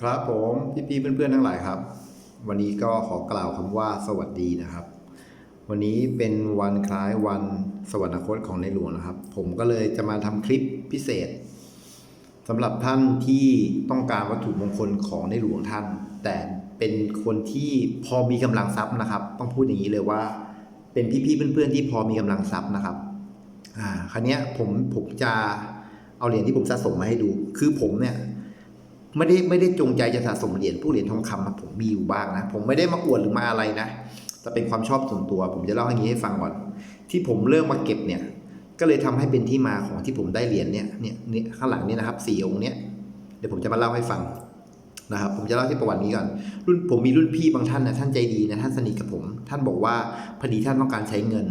ครับผมพี่ๆเพื่อนๆทั้งหลายครับ วันนี้ก็ขอกล่าวคำว่าสวัสดีนะครับ วันนี้เป็นวันคล้ายวันสวรรคตของในหลวงนะครับ ผมก็เลยจะมาทำคลิปพิเศษสำหรับท่านที่ต้องการวัตถุมงคลของในหลวงท่าน แต่เป็นคนที่พอมีกำลังทรัพย์นะครับ ต้องพูดอย่างนี้เลยว่า เป็นพี่ๆเพื่อนๆที่พอมีกำลังทรัพย์นะครับอ่าคราวเนี้ผมผมจะเอาเหรียญที่ผมสะสมมาให้ดู คือผมเนี่ย ไม่ได้ไม่ได้จงใจจะสะสมเหรียญผู้เหรียญทองคำนะผมมีอยู่บ้างนะ ผมไม่ได้มาอวดหรือมาอะไรนะแต่เป็นความชอบส่วนตัว ผมจะเล่าอย่างนี้ให้ฟังก่อน ที่ผมเริ่มมาเก็บเนี่ย ก็เลยทำให้เป็นที่มาของที่ผมได้เหรียญเนี่ยเนี่ยเนี่ยข้างหลังเนี่ยนะครับสี่องค์เนี่ยเดี๋ยวผมจะมาเล่าให้ฟังนะครับผมจะเล่าที่ประวัตินี้ก่อนรุ่นผมมีรุ่นพี่บางท่านนะท่านใจดีนะท่านสนิทกับผม ท่านบอกว่าพอดีท่านต้องการใช้เงิน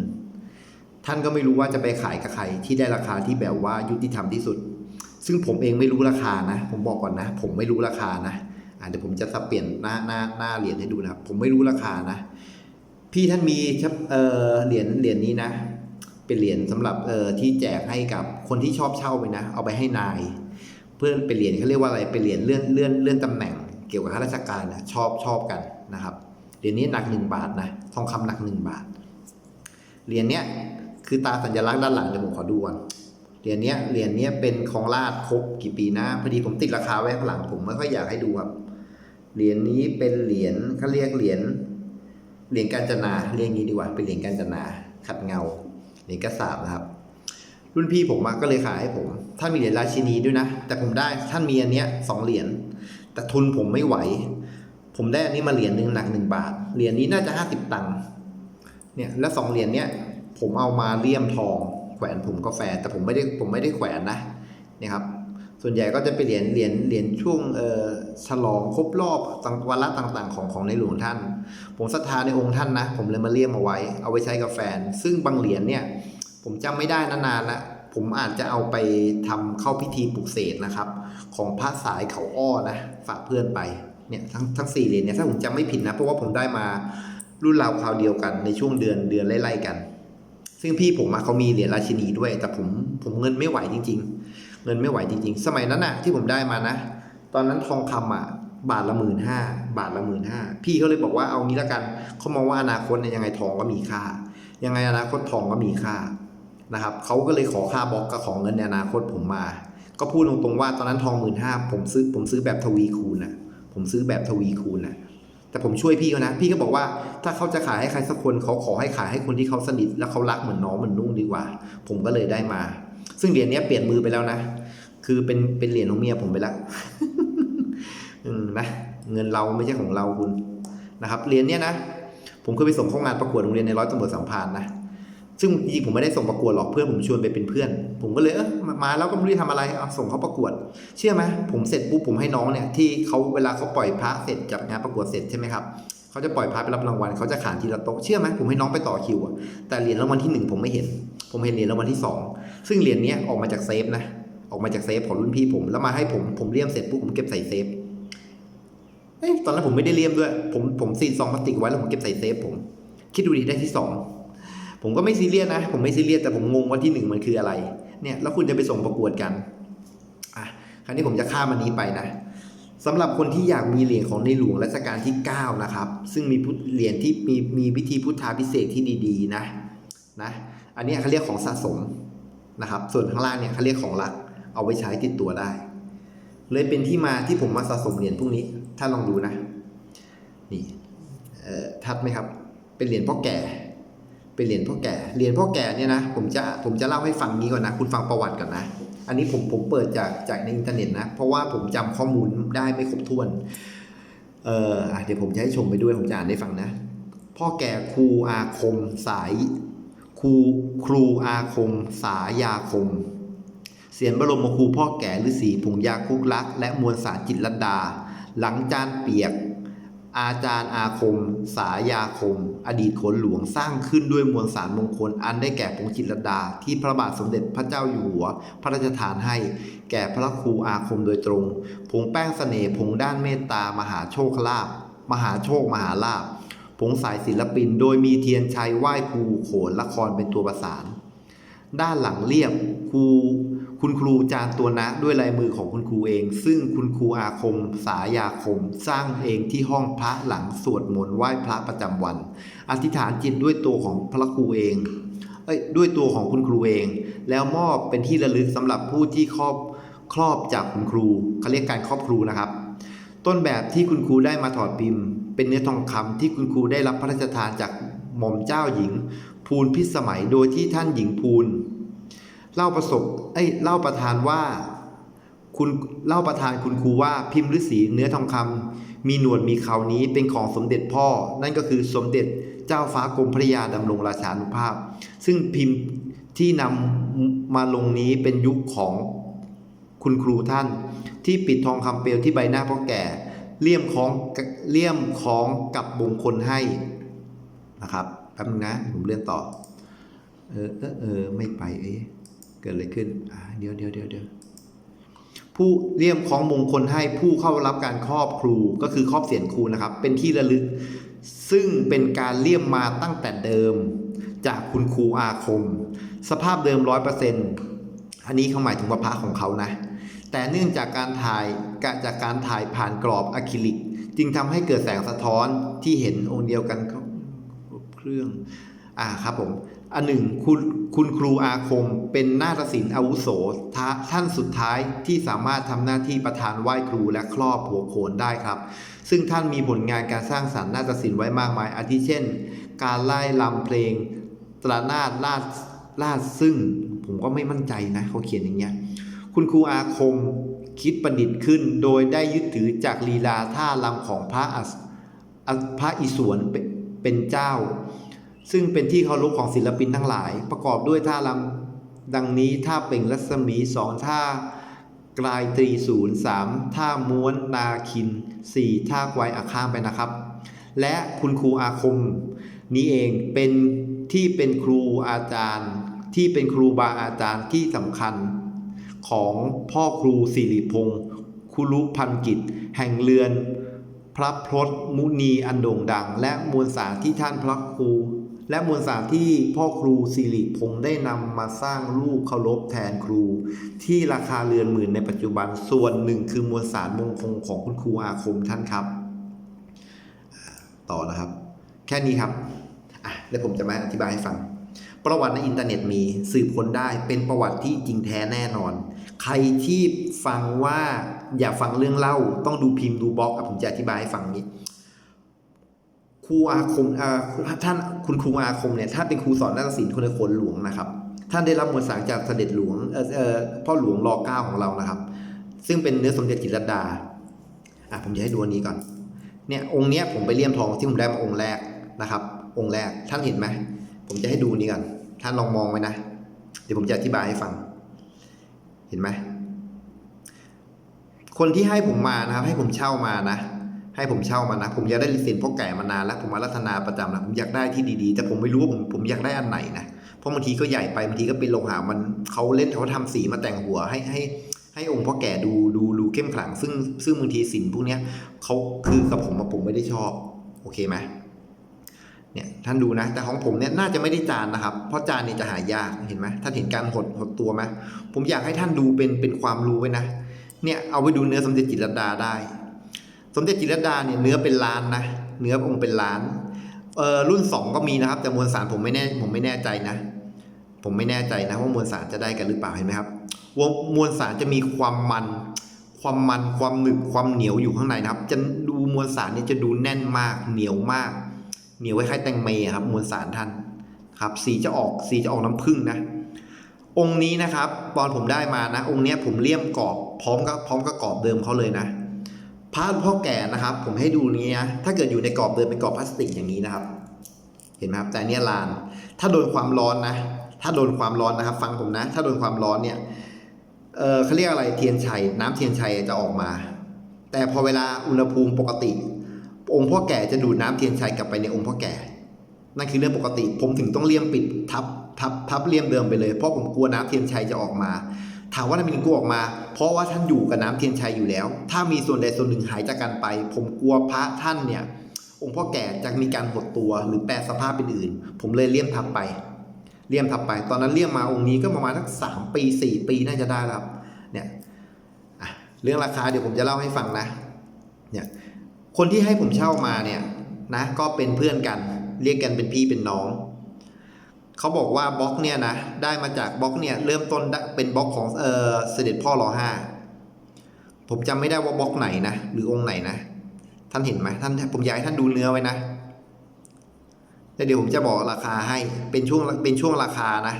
ท่านก็ไม่รู้ว่าจะไปขายกับใครที่ได้ราคาที่แบบว่ายุติธรรมที่สุด ซึ่งผมเองไม่รู้ราคานะ ผมบอกก่อนนะ ผมไม่รู้ราคานะอ่าเดี๋ยวผมจะสับเปลี่ยนหน้าหน้าหน้าเหรียญให้ดูนะครับ ผมไม่รู้ราคานะ พี่ท่านมีครับเออเหรียญเหรียญนี้นะ เป็นเหรียญสำหรับเออที่แจกให้กับคนที่ชอบเช่าไปนะ เอาไปให้นาย เพื่อนเป็นเหรียญเขาเรียกว่าอะไร เป็นเหรียญเลื่อนเลื่อนเลื่อนตำแหน่ง เกี่ยวกับข้าราชการนะชอบชอบกันนะครับ เหรียญนี้หนักหนึ่งบาทนะ ทองคำหนักหนึ่งบาท เหรียญเนี้ยคือตาสัญลักษณ์ด้านหลังเดี๋ยวผมขอดูก่อน เหรียญเนี้ยเหรียญเนี้ยเป็นของราชครบกี่ปีนะพอดีผมติดราคาไว้ข้างหลังผมไม่ค่อยอยากให้ดูครับเหรียญนี้เป็นเหรียญเขาเรียกเหรียญเหรียญกาญจนาเรียกงี้ดีกว่าเป็นเหรียญกาญจนา ขัดเงาเหรียญกระสาบนะครับ รุ่นพี่ผมมาก็เลยขายให้ผมท่านมีเหรียญราชินีด้วยนะ แต่ผมได้ท่านมีอันเนี้ยสองเหรียญแต่ทุนผมไม่ไหว ผมได้อันนี้มาเหรียญหนึ่งหนักหนึ่งบาทเหรียญนี้น่าจะห้าสิบตังค์เนี่ยแล้วสองเหรียญเนี้ยผมเอามาเลี่ยมทอง แขวนผมกาแฟ แต่ผมไม่ได้ผมไม่ได้แขวนนะเนี่ยครับ ส่วนใหญ่ก็จะเป็นเหรียญเหรียญเหรียญช่วงเอ่อฉลองครบรอบต่างวาระต่างๆ ของของในหลวงท่าน ผมศรัทธาในองค์ท่านนะ ผมเลยมาเลี่ยมเอาไว้ เอาไว้ใช้กับแฟน ซึ่งบางเหรียญเนี่ย ผมจำไม่ได้นานๆละผมอาจจะเอาไปทำเข้าพิธีปลุกเสกนะครับ ของพระสายเขาอ้อนะฝากเพื่อนไปเนี่ยทั้งทั้งสี่เหรียญเนี่ยถ้าผมจำไม่ผิดนะเพราะว่าผมได้มารุ่นราวคราวเดียวกันในช่วงเดือนเดือนไล่ๆกัน ซึ่งพี่ผมอะเขามีเหรียญราชินีด้วย แต่ผมผมเงินไม่ไหวจริง ๆ เงินไม่ไหวจริง ๆ สมัยนั้นอะที่ผมได้มานะ ตอนนั้นทองคำอะบาทละหมื่นห้าบาทละหมื่นห้าพี่เขาเลยบอกว่าเอางี้ละกันเขามองว่าอนาคตเนี่ยยังไงทองก็มีค่า ยังไงอนาคตทองก็มีค่านะครับเขาก็เลยขอค่าบล็อกกับของเงินในอนาคตผมมา ก็พูดตรงๆว่าตอนนั้นทองหมื่นห้าผมซื้อผมซื้อแบบทวีคูณนะผมซื้อแบบทวีคูณนะ แต่ผมช่วยพี่เขานะ พี่ก็บอกว่าถ้าเขาจะขายให้ใครสักคนเขาขอให้ขายให้คนที่เขาสนิทแล้วเขารักเหมือนน้องเหมือนนุ่งดีกว่า ผมก็เลยได้มา ซึ่งเหรียญนี้เปลี่ยนมือไปแล้วนะ คือเป็นเป็นเหรียญของเมียผมไปแล้วอืมนะเงินเราไม่ใช่ของเราคุณนะครับเหรียญเนี้ยนะผมเคยไปส่งเข้างานประกวดโรงเรียนในร้อยตำรวจสัมพันธ์นะ ซึ่งจริงผมไม่ได้ส่งประกวดหรอกเพื่อนผมชวนไปเป็นเพื่อน ผมก็เลยเออมาแล้วก็ไม่รู้จะทำอะไรเอาส่งเขาประกวด เชื่อไหมผมเสร็จปุ๊บผมให้น้องเนี่ยที่เขาเวลาเขาปล่อยพระเสร็จจากงานประกวดเสร็จใช่ไหมครับเขาจะปล่อยพระไปรับรางวัลเขาจะขานทีละโต๊ะเชื่อไหมผมให้น้องไปต่อคิวอะแต่เหรียญรางวัลที่หนึ่งผมไม่เห็น ผมเห็นเหรียญรางวัลที่สองซึ่งเหรียญเนี้ยออกมาจากเซฟนะออกมาจากเซฟของรุ่นพี่ผมแล้วมาให้ผมผมเลี่ยมเสร็จปุ๊บผมเก็บใส่เซฟเอ้ยตอนนั้นผมไม่ได้เลี่ยมด้วย ผมผมซีนซองพลาสติกไว้แล้วผมเก็บใส่เซฟผม คิดดูดิได้ที่สอง ผมก็ไม่ซีเรียสนะ ผมไม่ซีเรียสแต่ผมงงว่าที่หนึ่งมันคืออะไร เนี่ยแล้วคุณจะไปส่งประกวดกันอะคราวนี้ผมจะข้ามอันนี้ไปนะสำหรับคนที่อยากมีเหรียญของในหลวงรัชกาลที่ 9 นะครับ ซึ่งมีพุทเหรียญที่มีมีพิธีพุทธาพิเศษที่ดีๆนะนะอันนี้เขาเรียกของสะสมนะครับ ส่วนข้างล่างเนี่ยเขาเรียกของรัก เอาไว้ใช้ติดตัวได้ เลยเป็นที่มาที่ผมมาสะสมเหรียญพวกนี้ ถ้าลองดูนะ นี่เอ่อทัดไหมครับ เป็นเหรียญพ่อแก่ เป็นเหรียญพ่อแก่เหรียญพ่อแก่เนี่ยนะผมจะผมจะเล่าให้ฟังนี้ก่อนนะ คุณฟังประวัติก่อนนะ อันนี้ผมผมเปิดจากจากในอินเทอร์เน็ตนะ เพราะว่าผมจำข้อมูลได้ไม่ครบถ้วนเออเดี๋ยวผมจะให้ชมไปด้วยผมจะอ่านให้ฟังนะ พ่อแก่ครูอาคมสายครูครูอาคม สายาคม เสียนบรมครูพ่อแก่ฤาษีผงยาคุกลัก และมวลสารจิตรลดา หลังจานเปียก อาจารย์อาคม สายาคม อดีตขนหลวงสร้างขึ้นด้วยมวลสารมงคล อันได้แก่ผงจิตรดา ที่พระบาทสมเด็จพระเจ้าอยู่หัว พระราชทานให้ แก่พระครูอาคมโดยตรง ผงแป้งเสน่ห์ผงด้านเมตตามหาโชคลาภมหาโชคมหาลาภผงสายศิลปิน โดยมีเทียนชัยไหว้ครูโขนละครเป็นตัวประสาน ด้านหลังเรียบครู คุณครูจานตัวนะด้วยลายมือของคุณครูเอง ซึ่งคุณครูอาคม สายาคม สร้างเองที่ห้องพระหลังสวดมนต์ไหว้พระประจำวัน อธิษฐานจิตด้วยตัวของพระครูเองเอ้ยด้วยตัวของคุณครูเอง แล้วมอบเป็นที่ระลึกสำหรับผู้ที่ครอบครอบจากคุณครูเขาเรียกการครอบครูนะครับ ต้นแบบที่คุณครูได้มาถอดพิมพ์ เป็นเนื้อทองคำที่คุณครูได้รับพระราชทานจากหม่อมเจ้าหญิง ภูลพิสมัยโดยที่ท่านหญิงภูล เล่าประสบเอ้ยเล่าประธานว่า คุณเล่าประธานคุณครูว่าพิมพ์ฤาษีเนื้อทองคำมีหนวดมีเขานี้เป็นของสมเด็จพ่อ นั่นก็คือสมเด็จเจ้าฟ้ากรมพระยาดำรงราชานุภาพ ซึ่งพิมพ์ที่นำมาลงนี้เป็นยุคของคุณครูท่าน ที่ปิดทองคำเปลวที่ใบหน้าพ่อแก่เลี่ยมของเลี่ยมของกับมงคลให้นะครับแป๊บนึงนะ ผมเลื่อนต่อ เออเออเออไม่ไปเอ๊ะ กิดอะไรขึ้นเดี๋ยวเดี๋ยวเดี๋ยวเดี๋ยวผู้เลี่ยมของมงคลให้ผู้เข้ารับการครอบครูก็คือครอบเสียนครูนะครับ เป็นที่ระลึก ซึ่งเป็นการเลี่ยมมาตั้งแต่เดิม จากคุณครูอาคม สภาพเดิมร้อยเปอร์เซ็นต์อันนี้เขาหมายถึงว่าพระของเขานะ แต่เนื่องจากการถ่ายจากการถ่ายผ่านกรอบอะคริลิก จึงทำให้เกิดแสงสะท้อนที่เห็นองค์เดียวกันเขาเครื่องอ่าครับผม อันหนึ่งคุณคุณครูอาคมเป็นนาฏศิลป์อาวุโสท่านสุดท้ายที่สามารถทำหน้าที่ประธานไหว้ครูและครอบหัวโขนได้ครับ ซึ่งท่านมีผลงานการสร้างสรรค์นาฏศิลป์ไว้มากมาย อาทิเช่น การไล่ลำเพลง ตรานาดลาดลาดซึ่งผมก็ไม่มั่นใจนะเขาเขียนอย่างเงี้ยคุณครูอาคมคิดประดิษฐ์ขึ้น โดยได้ยึดถือจากลีลาท่าลำของพระอัศพระอิศวรเป็นเจ้า ซึ่งเป็นที่เคารพของศิลปินทั้งหลาย ประกอบด้วยท่าลำดังนี้ท่าเป่งรัศมีสองท่ากลายตรีศูนย์สามท่าม้วนนาคินสี่ท่าควายอาข้ามไปนะครับ และคุณครูอาคม นี้เองเป็นที่เป็นครูอาจารย์ ที่เป็นครูบาอาจารย์ที่สำคัญ ของพ่อครูสิริพงศ์คุรุพันกิจ แห่งเรือน พระพรตมุนีอันโด่งดัง และมวลสารที่ท่านพระครู และมวลสารที่พ่อครูสิริพงศ์ได้นำมาสร้างรูปเคารพแทนครู ที่ราคาเรือนหมื่นในปัจจุบันส่วนหนึ่งคือมวลสารมงคลของคุณครูอาคมท่านครับ ต่อนะครับ แค่นี้ครับอะแล้วผมจะมาอธิบายให้ฟัง ประวัติในอินเทอร์เน็ตมีสืบค้นได้เป็นประวัติที่จริงแท้แน่นอน ใครที่ฟังว่าอย่าฟังเรื่องเล่า ต้องดูพิมพ์ดูบล็อกผมจะอธิบายให้ฟังนี้ ครูอาคมอ่าท่านคุณครูอาคมเนี่ยท่านเป็นครูสอนนาฏศิลป์คนในคนหลวงนะครับ ท่านได้รับมวลสารจากเสด็จหลวงเออเออพ่อหลวงรอเก้าของเรานะครับ ซึ่งเป็นเนื้อสมเด็จจิตรดาอะผมจะให้ดูอันนี้ก่อนเนี่ยองค์เนี้ยผมไปเลี่ยมทองที่ผมได้มาองค์แรกนะครับ องค์แรกท่านเห็นไหมผมจะให้ดูนี้ก่อนท่านลองมองไว้นะ เดี๋ยวผมจะอธิบายให้ฟัง เห็นไหมคนที่ให้ผมมานะครับ ให้ผมเช่ามานะ ให้ผมเช่ามานะผมอยากได้ลิเซนพ่อแก่มานานแล้วผมมารัตนาประจำนะผมอยากได้ที่ดีๆ แต่ผมไม่รู้ว่าผมผมอยากได้อันไหนนะเพราะบางทีก็ใหญ่ไปบางทีก็เป็นโลหะมันเขาเล่นเขาทำสีมาแต่งหัวให้ให้ให้องค์พ่อแก่ดูดูดูเข้มขลัง ซึ่งซึ่งบางทีสินพวกเนี้ยเขาคือกับผมอะผมไม่ได้ชอบ โอเคไหมเนี่ยท่านดูนะ แต่ของผมเนี่ยน่าจะไม่ได้จานนะครับ เพราะจานเนี่ยจะหายากเห็นไหมท่านเห็นการหดหดตัวไหมผมอยากให้ท่านดูเป็นเป็นความรู้ไว้นะเนี่ยเอาไปดูเนื้อสมเด็จจิตรดาได้ สมเด็จจิรดาเนี่ยเนื้อเป็นล้านนะเนื้อองค์เป็นล้านเออรุ่นสองก็มีนะครับ แต่มวลสารผมไม่แน่ผมไม่แน่ใจนะ ผมไม่แน่ใจนะว่ามวลสารจะได้กันหรือเปล่าเห็นไหมครับวมวลสารจะมีความมัน ความมันความหนึบความเหนียวอยู่ข้างในนะครับ จะดูมวลสารเนี่ยจะดูแน่นมาก เหนียวมาก เหนียวคล้ายๆแตงเมครับ มวลสารท่านครับ สีจะออกสีจะออกน้ำผึ้งนะองค์นี้นะครับตอนผมได้มานะ องค์เนี้ยผมเลี่ยมกรอบพร้อมกับพร้อมกับกรอบเดิมเขาเลยนะ พระหลวงพ่อแก่นะครับ ผมให้ดูนี้นะถ้าเกิดอยู่ในกรอบเดิมเป็นกรอบพลาสติกอย่างนี้นะครับ เห็นไหมครับแต่เนี้ยลาน ถ้าโดนความร้อนนะ ถ้าโดนความร้อนนะครับ ฟังผมนะ ถ้าโดนความร้อนเนี่ยเออเขาเรียกอะไรเทียนชัย น้ำเทียนชัยจะออกมา แต่พอเวลาอุณหภูมิปกติ องค์พ่อแก่จะดูดน้ำเทียนชัยกลับไปในองค์พ่อแก่ นั่นคือเรื่องปกติ ผมถึงต้องเลี่ยมปิดทับทับทับเลี่ยมเดิมไปเลย เพราะผมกลัวน้ำเทียนชัยจะออกมา ถามว่าทำไมถึงกลัวออกมา เพราะว่าท่านอยู่กับน้ำเทียนชัยอยู่แล้ว ถ้ามีส่วนใดส่วนหนึ่งหายจากกันไป ผมกลัวพระท่านเนี่ย องค์พ่อแก่จะมีการหดตัวหรือแปลสภาพเป็นอื่น ผมเลยเลี่ยมทับไป เลี่ยมทับไป ตอนนั้นเลี่ยมมาองค์นี้ก็ประมาณสักสามปีสี่ปีน่าจะได้แล้วครับ เนี่ยเรื่องราคาเดี๋ยวผมจะเล่าให้ฟังนะ เนี่ย คนที่ให้ผมเช่ามาเนี่ยนะ ก็เป็นเพื่อนกัน เรียกกันเป็นพี่เป็นน้อง เขาบอกว่าบล็อกเนี่ยนะได้มาจากบล็อกเนี่ยเริ่มต้นเป็นบล็อกของเออเสด็จพ่อรอห้าผมจำไม่ได้ว่าบล็อกไหนนะหรือองค์ไหนนะ ท่านเห็นไหมท่านผมอยากให้ท่านดูเนื้อไว้นะแล้วเดี๋ยวผมจะบอกราคาให้เป็นช่วงเป็นช่วงราคานะ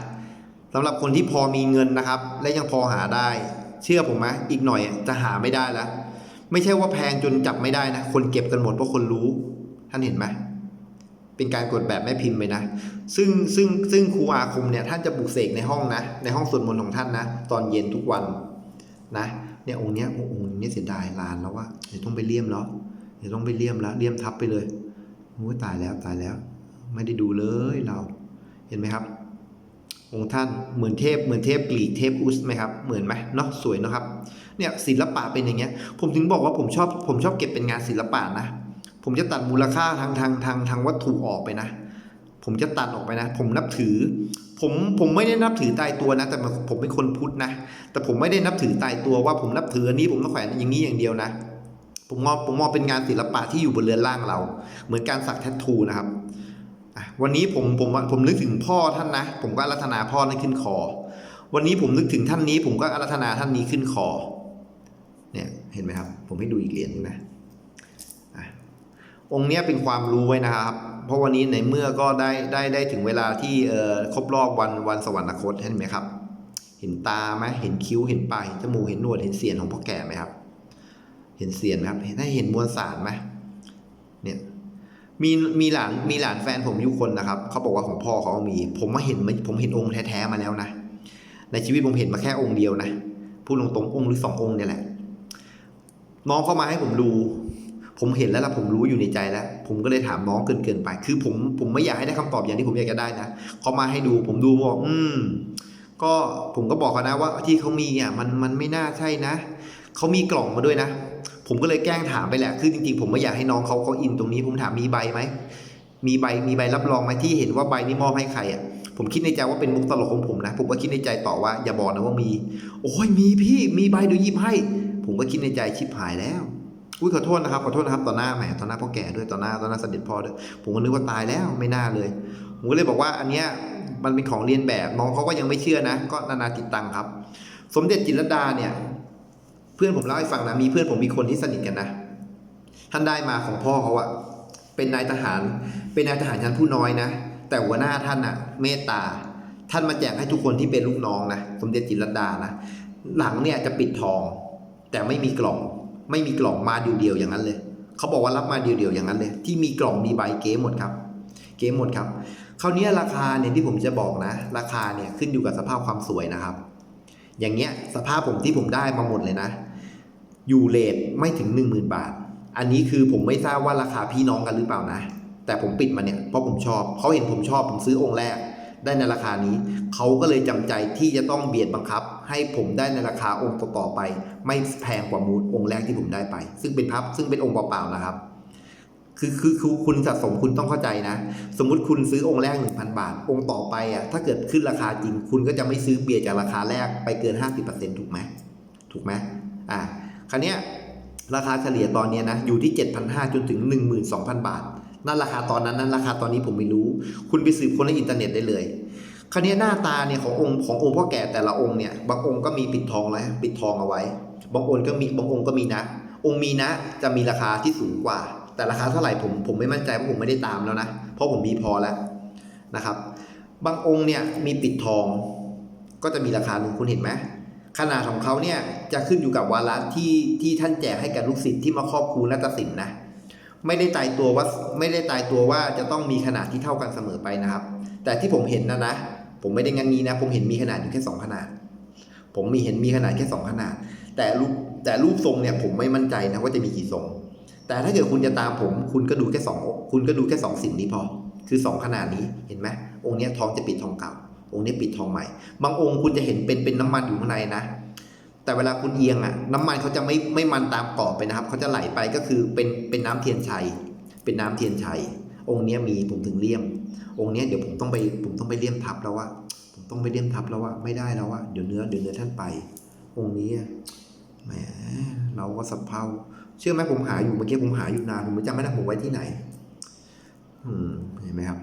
สำหรับคนที่พอมีเงินนะครับ และยังพอหาได้ เชื่อผมไหมอีกหน่อยจะหาไม่ได้แล้วไม่ใช่ว่าแพงจนจับไม่ได้นะคนเก็บกันหมดเพราะคนรู้ ท่านเห็นไหม เป็นการกดแบบแม่พิมพ์ไปนะ ซึ่งซึ่งซึ่งครูอาคมเนี่ยท่านจะปลุกเสกในห้องนะ ในห้องสวดมนต์ของท่านนะ ตอนเย็นทุกวันนะ เนี่ยองค์เนี้ยโอ้องค์นี้เสียดายลานแล้วว่าเดี๋ยวต้องไปเลี่ยมแล้วเดี๋ยวต้องไปเลี่ยมแล้วเลี่ยมทับไปเลยโอ้ยตายแล้วตายแล้ว ไม่ได้ดูเลยเรา เห็นไหมครับ องค์ท่านเหมือนเทพเหมือนเทพกรีกเทพอุสไหมครับ เหมือนไหมเนาะสวยเนาะครับ เนี่ยศิลปะเป็นอย่างเงี้ย ผมถึงบอกว่าผมชอบผมชอบเก็บเป็นงานศิลปะนะ ผมจะตัดมูลค่าทางทางทางทางวัตถุออกไปนะ ผมจะตัดออกไปนะ ผมนับถือ ผมผมไม่ได้นับถือตายตัวนะ แต่ผมเป็นคนพุทธนะ แต่ผมไม่ได้นับถือตายตัวว่าผมนับถืออันนี้ผมต้องแขวนอย่างนี้อย่างเดียวนะ ผมมองผมมองเป็นงานศิลปะที่อยู่บนเรือนร่างเรา เหมือนการสักแทททูนะครับวันนี้ผมผมผมนึกถึงพ่อท่านนะ ผมก็อารัธนาพ่อนั้นขึ้นคอ วันนี้ผมนึกถึงท่านนี้ ผมก็อารัธนาท่านนี้ขึ้นคอ เนี่ยเห็นไหมครับ ผมให้ดูอีกเหรียญนึงนะ องค์เนี้ยเป็นความรู้ไว้นะครับ เพราะวันนี้ในเมื่อก็ได้ได้ได้ถึงเวลาที่เอ่อครบรอบวันวันสวรรคตเห็นไหมครับ เห็นตาไหมเห็นคิ้วเห็นปลายเห็นจมูกเห็นหนวดเห็นเสียนของพ่อแก่ไหมครับ เห็นเสียนไหมครับเห็นได้เห็นมวลสารไหมเนี่ยมีมีหลานมีหลานแฟนผมอยู่คนนะครับเขาบอกว่าของพ่อเขามี ผมมาเห็นผมเห็นองค์แท้ๆมาแล้วนะในชีวิตผมเห็นมาแค่องค์เดียวนะพูดตรงๆองค์หรือสององค์เนี่ยแหละน้องเข้ามาให้ผมดู ผมเห็นแล้วล่ะผมรู้อยู่ในใจแล้ว ผมก็เลยถามน้องเกินเกินไป คือผมผมไม่อยากให้ได้คำตอบอย่างที่ผมอยากจะได้นะเขามาให้ดูผมดูบอกอืมก็ผมก็บอกเขานะว่าที่เขามีอะมันมันไม่น่าใช่นะเขามีกล่องมาด้วยนะ ผมก็เลยแกล้งถามไปแหละคือจริงๆ ผมไม่อยากให้น้องเขาเขาอินตรงนี้ ผมถามมีใบไหมมีใบมีใบรับรองไหมที่เห็นว่าใบนี้มอบให้ใครอะผมคิดในใจว่าเป็นมุกตลกของผมนะ ผมก็คิดในใจต่อว่าอย่าบอกนะว่ามี โอ้ยมีพี่มีใบเดี๋ยวยิบให้ ผมก็คิดในใจชิบหายแล้ว อุ้ยขอโทษนะครับขอโทษนะครับต่อหน้าแหมต่อหน้าพ่อแก่ด้วยต่อหน้าต่อหน้าเสด็จพ่อด้วยผมก็นึกว่าตายแล้วไม่น่าเลย ผมก็เลยบอกว่าอันเนี้ยมันเป็นของเรียนแบบน้องเขาก็ยังไม่เชื่อนะ ก็นานาติดตังครับ สมเด็จจิตรดาเนี่ย เพื่อนผมเล่าให้ฟังนะมีเพื่อนผมมีคนที่สนิทกันนะท่านได้มาของพ่อเขาอะเป็นนายทหาร เป็นนายทหารชั้นผู้น้อยนะแต่หัวหน้าท่านอะเมตตา ท่านมาแจกให้ทุกคนที่เป็นลูกน้องนะสมเด็จจิตรดานะหลังเนี่ยจะปิดทอง แต่ไม่มีกล่อง ไม่มีกล่องมาเดียวๆอย่างนั้นเลยเขาบอกว่ารับมาเดียวๆอย่างนั้นเลย ที่มีกล่องมีใบเก๋หมดครับ เก๋หมดครับคราวนี้ราคาเนี่ยที่ผมจะบอกนะ ราคาเนี่ยขึ้นอยู่กับสภาพความสวยนะครับ อย่างเงี้ยสภาพผมที่ผมได้มาหมดเลยนะ อยู่เลทไม่ถึง 1 0,000 บาท อันนี้คือผมไม่ทราบว่าราคาพี่น้องกันหรือเปล่านะ แต่ผมปิดมาเนี่ยเพราะผมชอบเขาเห็นผมชอบผมซื้อองค์แรก ได้ในราคานี้เขาก็เลยจำใจที่จะต้องเบียดบังคับ ให้ผมได้ในราคาองค์ต่อๆไป ไม่แพงกว่ามูลองค์แรกที่ผมได้ไป ซึ่งเป็นพับซึ่งเป็นองค์เปล่าๆนะครับ คือคือคือคุณสะสมคุณต้องเข้าใจนะ สมมุติคุณซื้อองค์แรก 1,000 บาท องค์ต่อไปอะถ้าเกิดขึ้นราคาจริง คุณก็จะไม่ซื้อเบียดจากราคาแรกไปเกิน 50%ถูกไหมถูกไหมอ่าคราวเนี้ยราคาเฉลี่ยตอนนี้นะอยู่ที่ 7,500จนถึง 12,000 บาท นั่นราคาตอนนั้นนั่นราคาตอนนี้ผมไม่รู้ คุณไปสืบคนในอินเทอร์เน็ตได้เลย คราวนี้หน้าตาเนี่ยขององค์ขององค์พ่อแก่แต่ละองค์เนี่ยบางองค์ก็มีปิดทองแล้วปิดทองเอาไว้ บางองค์ก็มีบางองค์ก็มีนะ องค์มีนะจะมีราคาที่สูงกว่า แต่ราคาเท่าไหร่ผมผมไม่มั่นใจเพราะผมไม่ได้ตามแล้วนะเพราะผมมีพอแล้วนะครับ บางองค์เนี่ยมีปิดทอง ก็จะมีราคาหนึ่งคุณเห็นไหมขนาดของเขาเนี่ยจะขึ้นอยู่กับวาระที่ที่ท่านแจกให้กับลูกศิษย์ที่มาครอบครูนัตสินนะไม่ได้ตายตัวว่าไม่ได้ตายตัวว่าจะต้องมีขนาดที่เท่ากันเสมอไปนะครับ แต่ที่ผมเห็นนะนะ ผมไม่ได้งันนี้นะ ผมเห็นมีขนาดอยู่แค่สองขนาด ผมมีเห็นมีขนาดแค่สองขนาด แต่รูปแต่รูปทรงเนี่ยผมไม่มั่นใจนะว่าจะมีกี่ทรง แต่ถ้าเกิดคุณจะตามผม คุณก็ดูแค่สองคุณก็ดูแค่สองสิ่งนี้พอ คือสองขนาดนี้เห็นไหมองค์นี้ทองจะปิดทองเก่า องค์นี้ปิดทองใหม่ บางองค์คุณจะเห็นเป็นเป็นน้ำมันอยู่ข้างในนะแต่เวลาคุณเอียงอะน้ำมันเขาจะไม่ไม่มันตามกรอบไปนะครับเขาจะไหลไปก็คือเป็นเป็นน้ำเทียนชัย เป็นน้ำเทียนชัย องค์นี้มีผมถึงเลี่ยม องค์นี้เดี๋ยวผมต้องไปผมต้องไปเลี่ยมทับแล้วว่าผมต้องไปเลี่ยมทับแล้วว่าไม่ได้แล้วว่าเดี๋ยวเนื้อเดี๋ยวเนื้อท่านไป องค์นี้แหมเราก็สับเพาเชื่อไหมผมหาอยู่เมื่อกี้ผมหาอยู่นานผมจำไม่ได้ผมไว้ที่ไหนอืมเห็นไหมครับ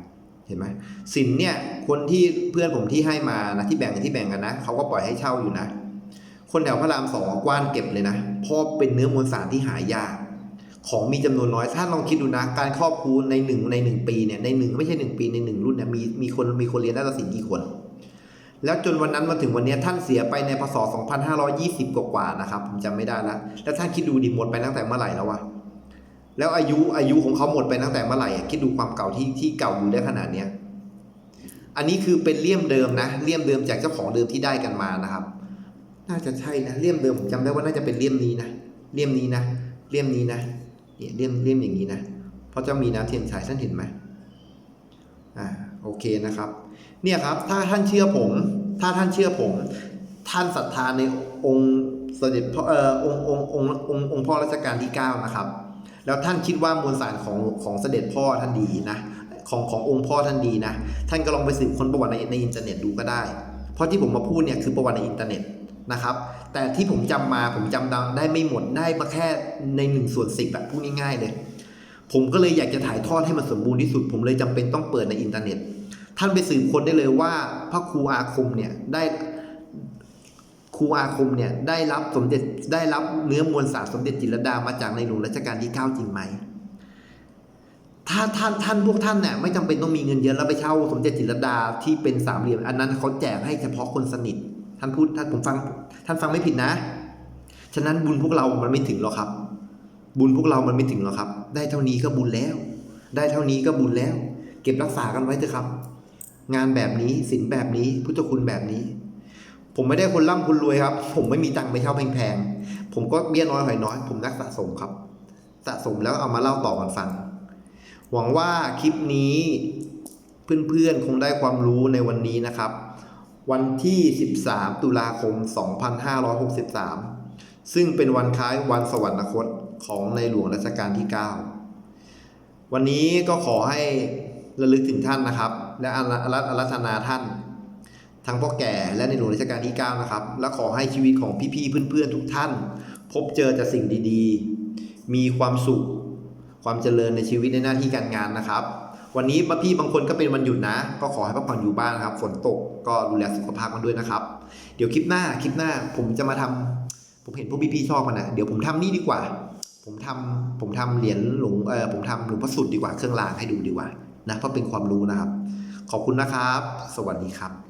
เห็นไหมสินเนี่ยคนที่เพื่อนผมที่ให้มานะที่แบ่งกันที่แบ่งกันนะเขาก็ปล่อยให้เช่าอยู่นะ คนแถวพระรามสองกว้านเก็บเลยนะเพราะเป็นเนื้อมวลสารที่หายาก ของมีจำนวนน้อย ถ้าลองคิดดูนะ การครอบครูในหนึ่งในหนึ่งปีเนี่ย ในหนึ่งไม่ใช่หนึ่งปีในหนึ่งรุ่นเนี่ยมีมีคนมีคนเรียนนาฏศิลป์กี่คน แล้วจนวันนั้นมาถึงวันนี้ท่านเสียไปในพศ 2520 กว่าๆนะครับ ผมจำไม่ได้แล้ว แล้วท่านคิดดูดิหมดไปตั้งแต่เมื่อไหร่แล้ววะแล้วอายุอายุของเขาหมดไปตั้งแต่เมื่อไหร่อะคิดดูความเก่าที่ที่เก่าอยู่ได้ขนาดเนี้ยอันนี้คือเป็นเลี่ยมเดิมนะเลี่ยมเดิมจากเจ้าของเดิมที่ได้กันมานะครับ น่าจะใช่นะเลี่ยมเดิมผมจำได้ว่าน่าจะเป็นเลี่ยมนี้นะเลี่ยมนี้นะเลี่ยมนี้นะ เนี่ยเลี่ยมเลี่ยมอย่างนี้นะเพราะจะมีน้ำเทียนฉายท่านเห็นไหมอ่าโอเคนะครับ เนี่ยครับถ้าท่านเชื่อผม ถ้าท่านเชื่อผม ท่านศรัทธาในองค์เสด็จพ่อเอ่อองค์องค์องค์องค์องค์พ่อรัชกาลที่ 9 นะครับ แล้วท่านคิดว่ามวลสารของของเสด็จพ่อท่านดีนะของขององค์พ่อท่านดีนะ ท่านก็ลองไปสืบค้นประวัติในในอินเทอร์เน็ตดูก็ได้ เพราะที่ผมมาพูดเนี่ยคือประวัติในอินเทอร์เน็ต นะครับ แต่ที่ผมจำมาผมจำได้ไม่หมดได้มาแค่ในหนึ่งส่วนสิบแบบพูดง่ายๆเลยผมก็เลยอยากจะถ่ายทอดให้มันสมบูรณ์ที่สุด ผมเลยจำเป็นต้องเปิดในอินเทอร์เน็ต ท่านไปสืบคนได้เลยว่าพระครูอาคมเนี่ยได้ครูอาคมเนี่ยได้รับสมเด็จได้รับเนื้อมวลสารสมเด็จจิรดามาจากในหลวงรัชกาลที่ 9 จริงไหม ถ้าท่านท่านพวกท่านเนี่ยไม่จำเป็นต้องมีเงินเยอะแล้วไปเช่าสมเด็จจิรดาที่เป็นสามเหลี่ยม อันนั้นเขาแจกให้เฉพาะคนสนิท ท่านพูดท่านผมฟังท่านฟังไม่ผิดนะ ฉะนั้นบุญพวกเรามันไม่ถึงหรอกครับ บุญพวกเรามันไม่ถึงหรอกครับ ได้เท่านี้ก็บุญแล้ว ได้เท่านี้ก็บุญแล้ว เก็บรักษากันไว้เถอะครับ งานแบบนี้ศิลป์แบบนี้ พุทธคุณแบบนี้ ผมไม่ได้คนร่ำคนรวยครับ ผมไม่มีตังค์ไปเช่าแพงๆ ผมก็เบี้ยน้อยหอยน้อย ผมนักสะสมครับ สะสมแล้วเอามาเล่าต่อกันฟัง หวังว่าคลิปนี้เพื่อนๆคงได้ความรู้ในวันนี้นะครับ วันที่ 13 ตุลาคม 2563 ซึ่งเป็นวันคล้ายวันสวรรคตของในหลวงรัชกาลที่ 9 วันนี้ก็ขอให้ระลึกถึงท่านนะครับ และอารัอารัธนาท่าน ทั้งพ่อแก่และในหลวงรัชกาลที่ 9 นะครับ และขอให้ชีวิตของพี่ๆเพื่อนๆทุกท่าน พบเจอแต่สิ่งดีๆ มีความสุข ความเจริญในชีวิตในหน้าที่การงานนะครับ วันนี้พี่บางคนก็เป็นวันหยุดนะ ก็ขอให้พักผ่อนอยู่บ้านนะครับ ฝนตกก็ดูแลสุขภาพกันด้วยนะครับ เดี๋ยวคลิปหน้าคลิปหน้าผมจะมาทำผมเห็นพวกพี่ๆชอบมันนะเดี๋ยวผมทำนี่ดีกว่า ผมทำผมทำเหรียญหลวงเออผมทำหลวงพ่อสุดดีกว่าเครื่องรางให้ดูดีกว่านะเพราะเป็นความรู้นะครับ ขอบคุณนะครับ สวัสดีครับ